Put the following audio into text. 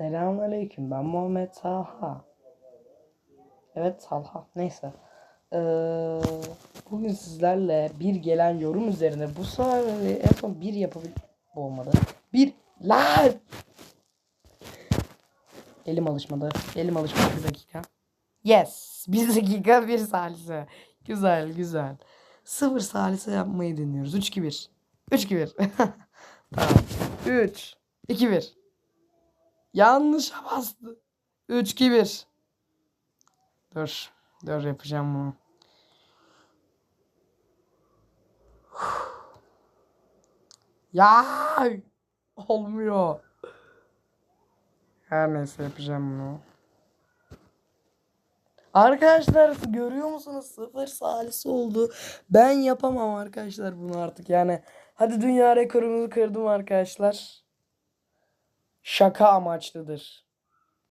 Selamünaleyküm. Ben Muhammed Talha. Evet Talha. Neyse. Ee, bugün sizlerle bir gelen yorum üzerine bu sefer en son bir yapabil olmadı. Bir lan. Elim alışmadı. Elim alışmadı bir dakika. Yes. Bir dakika bir salise. Güzel güzel. Sıfır salise yapmayı deniyoruz. 3 2 1. 3 2 1. tamam. 3 2 1. Yanlışa bastı. 3 2 1. Dur. Dur yapacağım bunu. Ya olmuyor. Her neyse yapacağım bunu. Arkadaşlar görüyor musunuz? Sıfır salisi oldu. Ben yapamam arkadaşlar bunu artık yani. Hadi dünya rekorumuzu kırdım arkadaşlar. Şaka amaçlıdır.